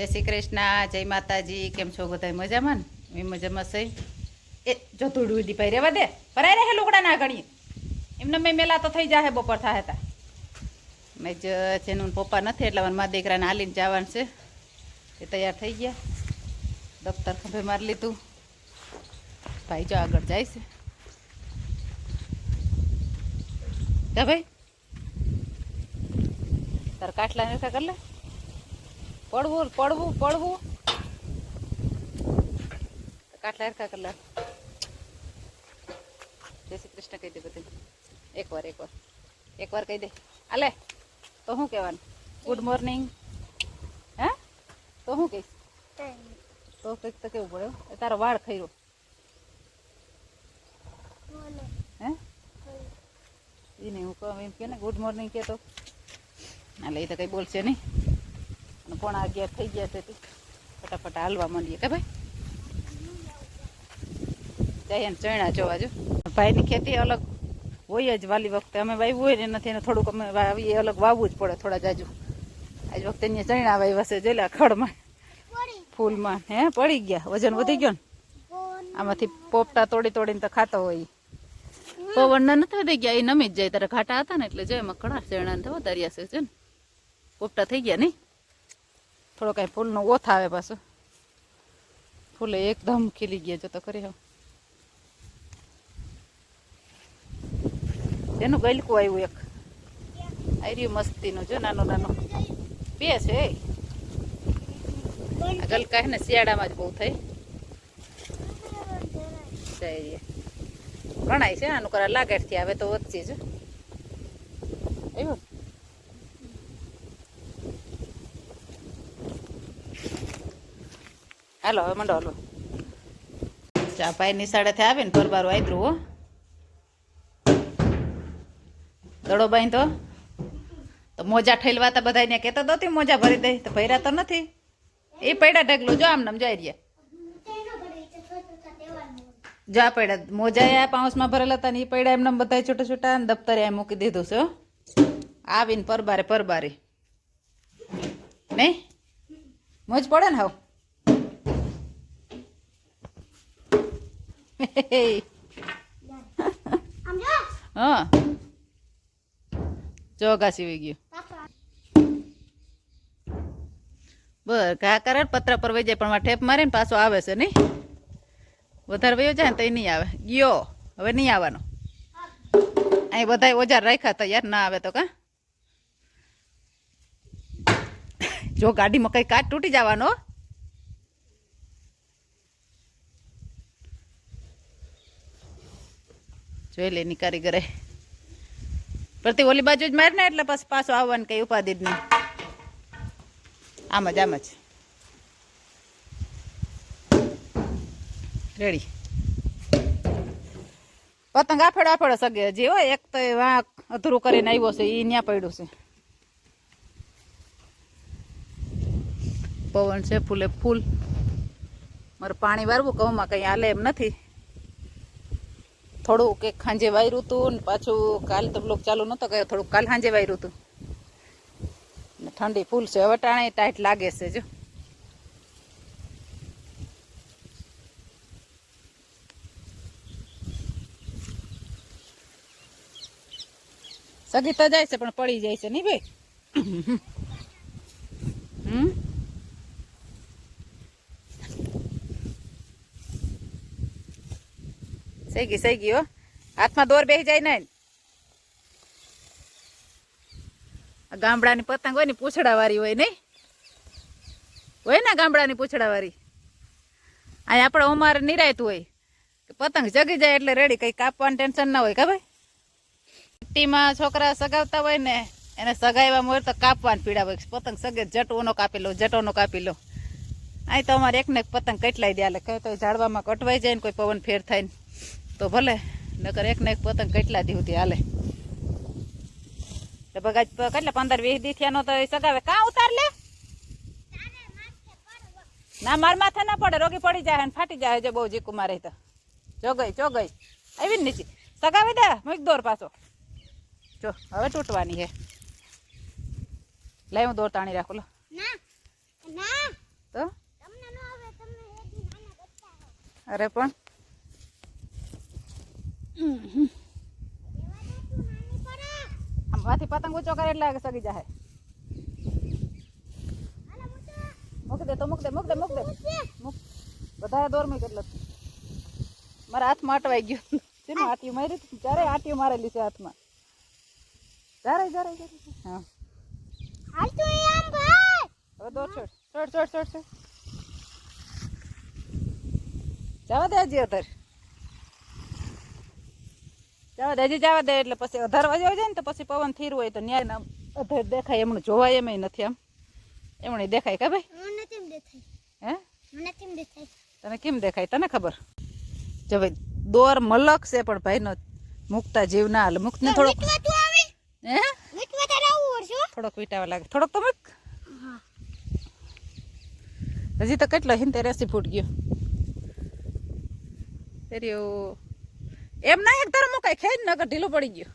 જય શ્રી કૃષ્ણ, જય માતાજી, કેમ છો બધા મજામાં ને? એ મજામાં છે. એ, જો ધૂળ ઉડી પાઈ રેવા દે. પરાય રહે લુગડા ના ગણીએ એમને મેં મેલા તો થઈ જાહે, બપોર થાય હતા મેં જ જેનું પપ્પા નથી એટલે મારા મા દીકરાને હાલીને જવાનું છે. એ તૈયાર થઈ ગયા. દફતર ખભે મારી લીધું. ભાઈ જો આગળ જાય છે. કા ભાઈ. તાર કાટલા નખા કરી લે. પડવું પડવું પડવું કાટલા હરખા કર લે જય શ્રી કૃષ્ણ કહી દે બધું એકવાર એકવાર એકવાર કહી દે આલે તો શું કહેવાનું ગુડ મોર્નિંગ હે તો શું કહીશ તો કંઈક તો કેવું પડે હો. એ તારો વાળ ખૈરો હે એ નહીં હું કહું એમ કે ને ગુડ મોર્નિંગ કે તો એટલે એ તો કંઈ બોલશે નહીં અને પોણા અગિયાર થઈ ગયા છે ફટાફટ હાલવા માંડીએ. કે ભાઈ? જઈએ ને ચણા જોવા જો. ભાઈની ખેતી અલગ હોય જ વાલી વખતે. અમે વાવ્યું હોય ને નથી એને થોડુંક અમે વાવીએ અલગ વાવવું જ પડે થોડા જાજુ. આજ વખતે અહીંયા ચણા વાવ્યા છે જેલા ખડમાં. ફૂલમાં. હે પડી ગયા. વજન વધી ગયો ને? આમાંથી પોપટા તોડી તોડીને તો ખાતો હોય. પવનના નથી વધી ગયા એ નમી જ જાય. તારે ઘાટા હતા ને એટલે જો એમાં ઘણા ચણા વધાર્યા છે છે ને. પોપટા થઈ ગયા નહીં? થોડો કાંઈ ફૂલનો ઓથ આવે પાછો. ફૂલે એકદમ ખીલી ગયા જો તો કરી હો એનું ગલકું આવ્યું એક. આર્યું મસ્તીનું, જો નાનું નાનું. બે છે. ગલકા ને શિયાળામાં જ બહુ થઈ. ઘણાય છે આનું કરા લાગેટથી આવે તો વધશે જ. આવ્યું હાલો, હવે મંડો હાલો ચા ભાઈ નિશાળેથી આવીને પરબારું આદરું હો. દડો બાઈ તો તો મોજા ઠેલવાતા બધાને કહેતો તો મોજા ભરી દે, તો ભર્યા તો નથી. એ પડ્યા ઢગલું, જો આમ નામ જઈ રહ્યા. જા પડ્યા, મોજા આ પાઉસમાં ભરેલા હતા ને એ પડ્યા એમને બધા છૂટા છૂટા ને દફતરે એમ મૂકી દીધું છે આવીને પરબારે પરબારે. નહીં? મોજ પડે ને હાવ? હા જો ઘા સીવી ગયું બર ઘા કરે પત્ર પર વહી જાય પણ આ ઠેપ મારે ને પાછો આવે છે નહીં વધારે વયો જાય ને તો એ નહીં આવે ગયો હવે નહીં આવવાનો અહીં બધા ઓજાર રાખ્યા હતા યાર ના આવે તો કા જો ગાડીમાં કઈ કાચ તૂટી જવાનો જોઈ લે ની કારીગરે પરથી ઓલી બાજુ જ માર ને એટલે પછી પાછો આવવાનું કઈ ઉપાધિ જ નહીં. આમ જ આમ જ. રેડી. પતંગ આફેડો આફેડો સગે. હજી હોય એક તો એ વાંક અધૂરું કરીને આવ્યો છે એ ત્યાં પડ્યું છે. પવન છે, ફૂલે ફૂલ. મારે પાણી વારવું ઘઉંમાં કંઈ હાલે એમ નથી. થોડું કે ખાંજે વાયરું હતું ને પાછું કાલ તો બ્લોક ચાલુ નહોતો કર્યો થોડુંક કાલ સાંજે વાયરું હતું. ઠંડી ફૂલ છે, હવે ટાણે ટાઈટ લાગે છે, જો. સગી તો જાય છે, પણ પડી જાય છે, નહીં ભાઈ? હમ. સહી ગઈ સહી ગઈ હાથમાં દોર બેસી જાય ને ગામડાની પતંગ હોય ને પૂછડા વાળી હોય નહીં? હોય ને ગામડાની પૂછડાવાળી? અહીં આપણે અમારે નિરાયત હોય. પતંગ જગી જાય એટલે રેડી કઈ કાપવાનું ટેન્શન ના હોય ખબર ટીમાં છોકરા સગાવતા હોય ને, એને સગાવ્યા હોય તો કાપવાનું પીડા હોય. પતંગ સગે, જટોનો કાપી લો, જટોનો કાપી લો. અહીં તો અમારે એકને એક પતંગ કેટલાય દે એટલે કહે તો ઝાડવામાં કટવાઈ જાય ને કોઈ પવન ફેર થાય ને. તો ભલે નકર એક ને એક પતંગ કેટલા દીવ સુધી હાલે. લગભગ આજ કેટલા પંદર વીસ દી થયા તો સગાવે. કાં ઉતાર લે? ના માર માથે ના પડે રોગી પડી જાય ને ફાટી જાય જો બહુ જીકુ મારે તો. જો ગઈ જો ગઈ આવી ને નીચે. સગાવી દે મૂક દોર પાછો. જો હવે તૂટવાની હે. લઈ હું દોર તાણી રાખું લો. તો? અરે પણ આમ માથી પતંગ ઊંચો કરે એટલે સગી જાય મૂક દે તો મૂક દે મૂક દે મૂક દે. મૂક. વધારે દોરમી કેટલો મારા હાથમાં અટવાઈ ગયો. શેનું આટીયું મારી? ચારે આટીયું મારેલી છે હાથમાં. ચારે ચારે ચારે. હા. દોર છોડ છોડ છોડ છોડ છોડ. જવા દે હજી અધર. જવા દે હજી જવા દે એટલે પછી અધાર વજવા જાય ને તો પછી પવન થીર હોય તો ન્યાય અધર દેખાય એમનું જોવાય એમ નથી આમ. એમણે દેખાય કે ભાઈ? હે તને કેમ દેખાય? તને ખબર? જો ભાઈ દોર મલક છે પણ ભાઈ નો મુકતા જીવ ના હાલ. મુક્ત ને થોડોક હે? થોડોક વીટાવા લાગે. થોડોક તો મૂક. હજી તો કેટલો હિંતે રેસી ફૂટ ગયો એમ ના એક તારે મુકાય ખેંચ નગર ઢીલું પડી ગયું.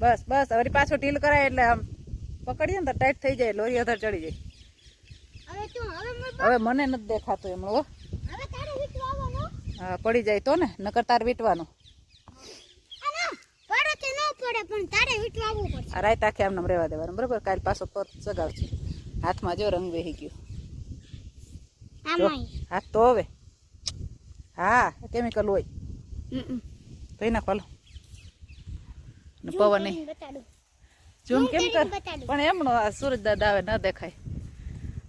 બસ બસ હવે પાછો ઢીલ કરાય એટલે આમ પકડીએ ને તો ટાઈટ થઈ જાય લોરી અધર ચડી જાય. હવે મને નથી દેખાતું એમ હો. હા પડી જાય તો ને નકર તાર વીટવાનું. રાત આખે આમને રહેવા દેવાનું બરાબર? કાલ પાછો પર સગાવશે હાથમાં જો રંગ વેહી ગયો. હાથ તો હવે. હા કેમિકલ હોય. તો એના ખોલો ને પવન નહીં કેમ કર પણ એમનો આ સૂરજ દાદા આવે ન દેખાય.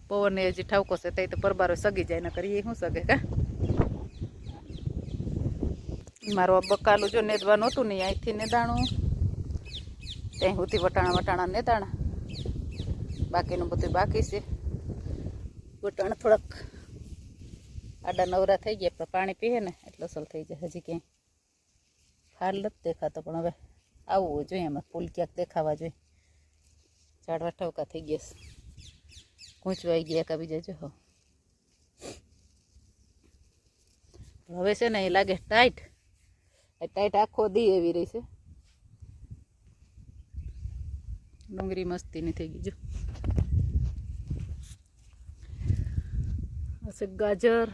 પવન ને હજી ઠાવકો છે તે તો પરબારો સગી જાય ને કરીએ શું સગે કા? મારું આ બકાલું જો નેદવાનું હતું નહીં અહીંથી નેદાણું. ત્યાં સુધી વટાણા વટાણા નેદાણા. બાકીનું બધું બાકી છે. વટાણા થોડાક આડા નવરા થઈ ગયા, પણ પાણી પીએ ને એટલે અસલ થઈ જાય. હજી ક્યાંય ફાલ નથી દેખાતો, પણ હવે આવવું જોઈએ એમાં. ફૂલ ક્યાંક દેખાવા જોઈએ. ઝાડવા ઠવકા થઈ ગયા ગૂંચવાઈ ગયા કા બીજા જો હવે છે ને એ લાગે ટાઈટ. ટાઈટ આખો દી એવી રહી છે. ડુંગળી મસ્તીની થઈ ગઈ, જો. હશે ગાજર,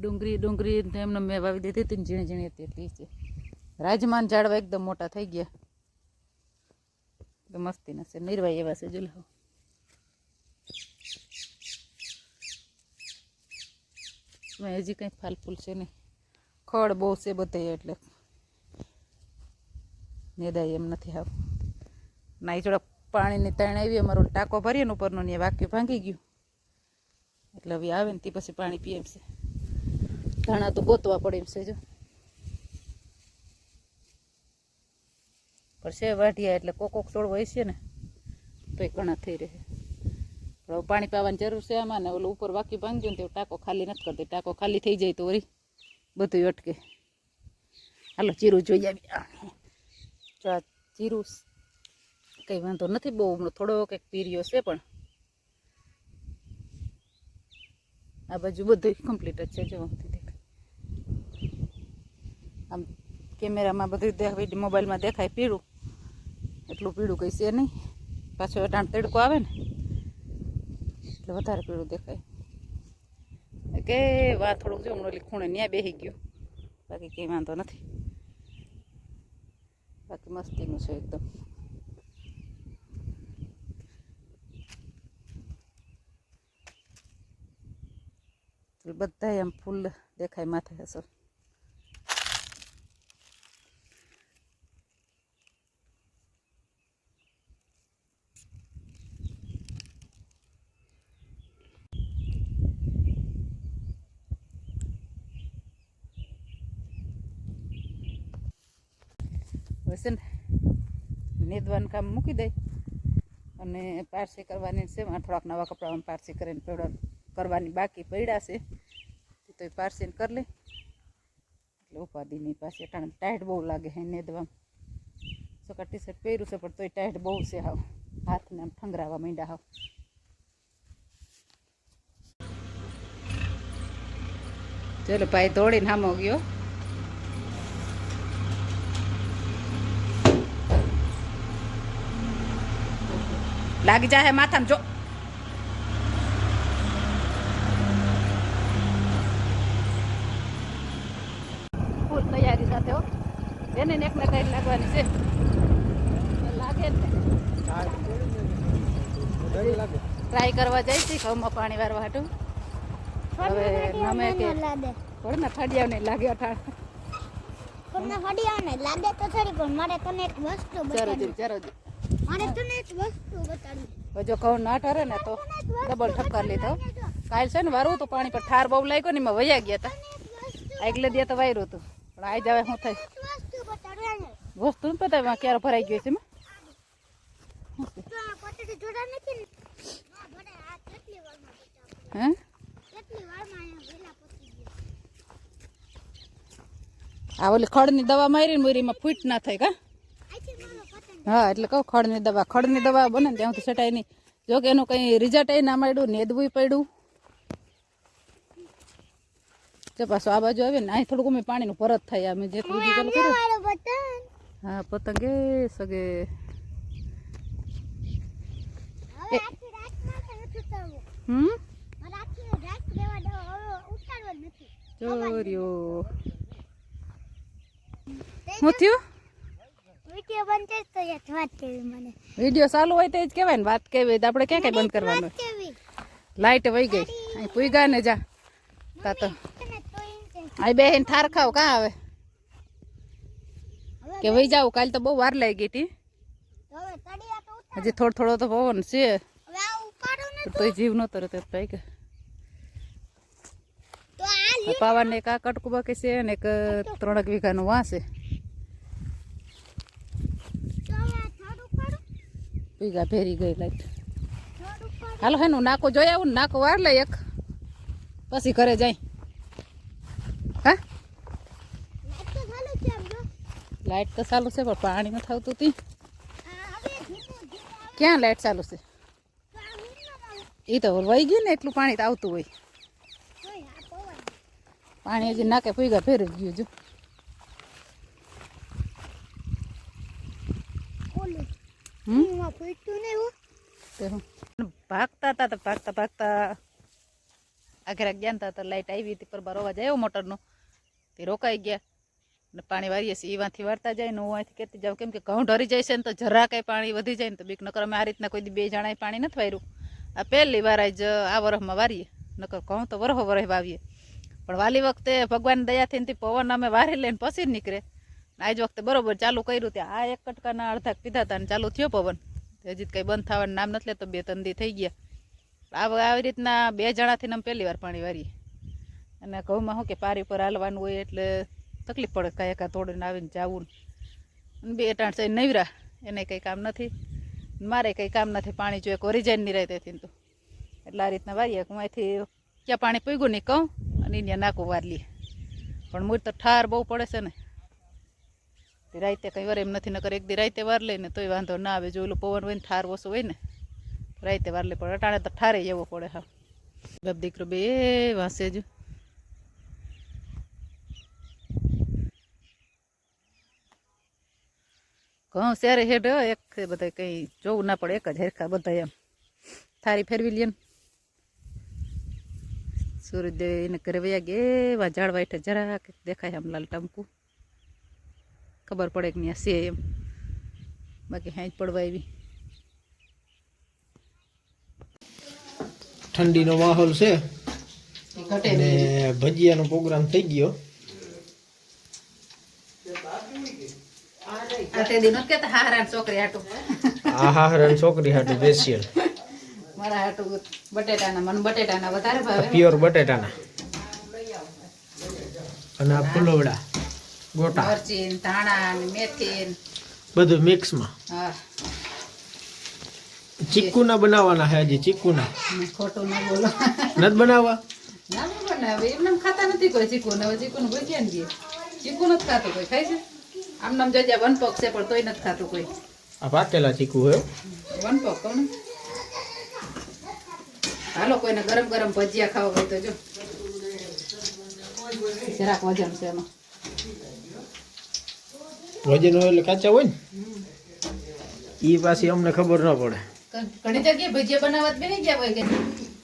ડુંગળી ડુંગળી એમને મેં વાવી દીધી હતી ને ઝીણી ઝીણી હતી એટલી છે. રાજમાન ઝાડવા એકદમ મોટા થઈ ગયા. તો મસ્તી છે નિર્વાય એવા છે જો મેં હજી કંઈ ફાલ ફૂલ છે નહીં. ખડ બહુ છે બધે એટલે. નેદાય એમ નથી આવ ના એ પાણીની તાણ આવી, અમારો ટાંકો ભરીએ ને ઉપરનો ને વાક્યું ભાંગી ગયું. એટલે હવે આવે ને તે પછી પાણી પીએ એમ છે ધાણા તો ગોતવા પડે એમ છે જો. પણ છે વાઢિયા એટલે કોક કોક છોડ હોય છે ને, તોય ઘણા થઈ રહે. હવે પાણી પાવાની જરૂર છે આમાં ને ઓલું ઉપર વાકી ભાંગ્યું ને તો ટાંકો ખાલી નથી કરતી. ટાંકો ખાલી થઈ જાય તો વળી બધું અટકે. હાલો ચીરું જોઈ આવી. આ. ચીરું કંઈ વાંધો નથી, બહુ થોડો કંઈક પીરિયો છે પણ આ બાજુ બધું કમ્પ્લીટ જ છે, જો. આમ કેમેરામાં બધું મોબાઈલમાં દેખાય પીળું. એટલું પીળું કંઈ છે નહીં. પાછો અટાણ તડકો આવે ને, એટલે વધારે પીળું દેખાય. કે વા, થોડુંક જો હમણાં ખૂણે ન્યા બેસી ગયું. બાકી કંઈ વાંધો નથી. બાકી મસ્તીનું છે એકદમ. બધા એમ ફૂલ દેખાય માથે હશે. છે ને, નેદવાનું કામ મૂકી દઈ અને પારસી કરવાની છે. થોડાક નવા કપડામાં પારસી કરીને પેડા કરવાની બાકી પડ્યા છે. તો એ પારસીને કરી લે. એટલે ઉપાધિની પાસે કારણ ટાઈટ બહુ લાગે હે નેદવામાં. સકા ટી શર્ટ પહેર્યું છે, પણ તોય ટાઈટ બહુ છે હાવ. હાથને આમ ઠંગરાવા માંડ્યા હાવ. ચલો ભાઈ દોડીને હામો ગયો. લાગી જાય માથામાં, જો. તૈયારી સાથે હો. એને ને એકને કઈ લાગવાની છે. લાગે ને. ટ્રાય કરવા જાય છે ઘઉંમાં પાણી વારવા હાટું. હવે અમે કે થોડા ફાડિયા નહીં લાગે અઠાણ. તમને ફડિયાને લાગે તો ખરી પણ મારે તને એક વસ્તુ ચાલો બતાડવી. જી મારે તને એક વસ્તુ બતાડવી. જો ઘઉં ના ઠરે ને તો ડબલ ઠક્કર લીધો. કાલ છે ને વારવું તો પાણી પર ઠાર બહુ લાગ્યો ને એમાં વયા ગયા હતા આગલે દે તો વાયરું હતું. પણ આજ જાવે શું થાય? વસ્તુ ને પતા એમાં ક્યારે ભરાઈ ગયો છે એમાં? આ ઓલી ખડની દવા મારી મુરીમાં ફૂટ ના થાય કા? હા, એટલે કહું ખડની દવા. ખડની દવા બને ને ત્યાં સુધી સટાય નહીં. જો કે એનું કંઈ રિઝલ્ટ એ ના મળ્યું નેદવું પડ્યું. જો પાછું આ બાજુ આવે ને અહીં થોડુંક અમે પાણીનું પરત થાય અમે જે ચાલુ કર્યું. હા પતંગે સગે. હમ? ચોર્યો હું થયું? વીડિયો ચાલુ હોય તો જ કહેવાય ને વાત કેવી તો આપણે ક્યાં કઈ બંધ કરવાનું? લાઈટ વહી ગઈ. અહીં પૂગા ને જા. તા તો. તને તો થાર ખાવ કાં આવે? કે વહી જાવ કાલ તો બહુ વાર લાગી ગઈ હતી હજી થોડો થોડો તો પવન છે. આ ને તોય જીવ નતો રહેતો ભાઈ કે આ આ પાવાને એક આ કટકું બાકી છે ને એક ત્રણેક વીઘાનું વાંસે છે. આ વીઘા ભેરી ગઈ લાઈટ. હાલો હેનું નાકો જોઈ આવું ને નાકો વાર લઈ એક. પછી ઘરે જાય. હા? લાઇટ તો ચાલુ છે, પણ પાણી નથી આવતું તી. ક્યાં લાઇટ ચાલુ છે? એ તો વહી ગયું ને, એટલું પાણી તો આવતું હોય. પાણી હજી નાકે પૂગા ફેરવી ગયું જો. ભાગતા હતા, તો ભાગતા ભાગતા. આગળ ગયા હતા તો લાઇટ આવી હતી પર બાર અવાજ આવ્યો મોટરનો. તે રોકાઈ ગયા. ને પાણી વારીએ છીએ, ઈવાથી વારતા જાય ને હું અહીંથી કહેતી જાઉં, કેમ કે ઘઉં ઢરી જાય છે ને તો જરા કંઈ પાણી વધી જાય ને તો બીક, નકર અમે આ રીતના કોઈ બે જણાએ પાણી નથી વાર્યું. આ પહેલી વાર જ આ વરફમાં વારીએ, નકર ઘઉં તો વરહો વરહ વાવીએ. પણ વાલી વખતે ભગવાન દયાથી ને પવન અમે વારી લઈને પછી નીકળે. આજ વખતે બરોબર ચાલુ કર્યું ત્યાં. આ એક કટકાના અડધા પીધા હતા ને ચાલુ થયો પવન. હજી કંઈ બંધ થવાનું નામ નથી લેતો, બે તંદી થઈ ગયા. આવી રીતના બે જણાથી અમે પહેલી વાર પાણી વારીએ. અને ઘઉંમાં શું કે પારી પર હાલવાનું હોય એટલે તકલીફ પડે કાંઈ એકા તોડીને આવીને જાવું ને. બે ટાણ છે નવરા, એને કંઈ કામ નથી. મારે કંઈ કામ નથી, પાણી જોઈએ કોરી જાય નહીં રહે તેથી તો. એટલે આ રીતના વારીએ હું અહીંથી ક્યાં પાણી પીગું નહીં કહું અને એને નાખું વાર લઈએ પણ મૂળ તો ઠાર બહુ પડે છે ને. રાતે કંઈ વાર એમ નથી, નકર એક દી રાતે વાર લઈને તોય વાંધો ના આવે. જો ઓલું પવન હોય ને, ઠાર ઓછું હોય ને રાતે વાર લે. પણ અટાણે તો ઠારે એવો પડે હા. બાપ દીકરો બે વાંસે જ. ઘઉં શેરે હેઠ એક બધા કંઈ જોવું ના પડે એક જ હરખા બધા એમ. થારી ફેરવી લે સૂર્યદેવ એને ઘરે વયા ગયા એવા ઝાડવા હેઠે જરાક દેખાય આમ લાલ ટમકું. ખબર પડે કે ત્યાં છે એમ. બાકી હાંજ પડવા આવી. ઠંડીનો માહોલ છે અને ભજીયાનો પ્રોગ્રામ થઈ ગયો. આ તે દી નથી કહેતા છોકરી હાટું. આ હાહરણ છોકરી હાટુ સ્પેશિયલ મારા હાટું બટેટાના મને બટેટાના વધારે ભાવે. પ્યોર બટેટાના. અને આ ફુલવડા ગોટા. મરચી ધાણા ને મેથી બધું મિક્સમાં હા. ચીકુના બનાવવાના હે હજી ચીકુના ખોટું ના બોલો. નથી બનાવવા? ના બનાવે. એમને એમ ખાતા નથી કોઈ ચીકુ ને ચીકુ ને ભજીયા ને ચીકુ નથી ખાતું કોઈ ખાય છે? આમ નામ જોજે વન પગ છે પણ તોય નથી ખાતું કોઈ. આ પાકેલા ચીકુ હોય વનપક કહું ને? હાલો કોઈને ગરમ ગરમ ભજીયા ખાવા હોય તો જો. જરાક વજન છે એમાં. વજન હોય એટલે કાચા હોય ને? એ પાછી અમને ખબર ન પડે. ઘણી જગ્યાએ ભજીયા બનાવવા જ નહીં ગયા હોય કે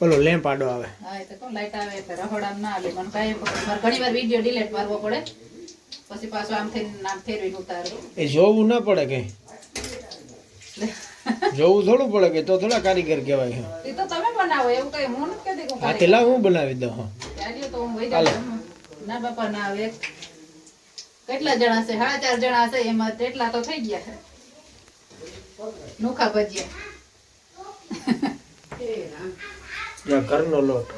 પેલો લેમ્પ આડો આવે. હા એ તો કોણ લાઈટ આવે તો રહોડા ના આવે. મને કાંઈ ઘણી વાર વીડિયો ડિલેટ મારવો પડે. પછી પાછું આમ થઈને આમ ફેરવીને ઉતારો. એ જોવું ના પડે કે. જોવું થોડું પડે કે તો થોડા કારીગર કહેવાય એ તો તમે બનાવો એવું કઈ હું નથી કહેતી કે હા તેલા હું બનાવી દઉં હા. ચાલ્યો તો હું વહી જાઉં. ના બાપા ના આવે કેટલા જણા છે? સાડા ચાર જણા છે એમાં તેટલા તો થઈ ગયા છે. નોખા ભજીયા. જ્યાં ઘરનો લોટ.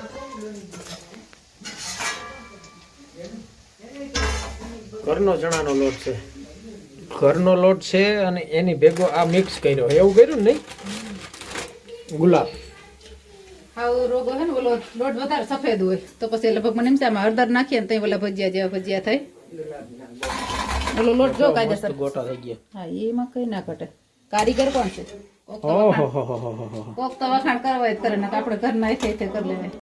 ઘરનો ચણાનો લોટ છે. ઘરનો લોટ છે અને એની ભેગો આ મિક્સ કર્યો. એવું કર્યું ને નહીં? ગુલાબ. આવો રોગો હે ને ઓલો લોટ વધારે સફેદ હોય. તો પછી લગભગ મને એમ છે આમાં હળદર નાખીએ ને તો ઓલા ભજીયા જેવા ભજીયા થાય. ઓલો લોટ જો કાયદેસર. ગોટા થઈ ગયા. હા એમાં કઈ ના ઘટે. કારીગર કોણ છે? કોક તો વખાણ- કરવા જ કરે ને આપણે એથે એથે કરી લેવાય.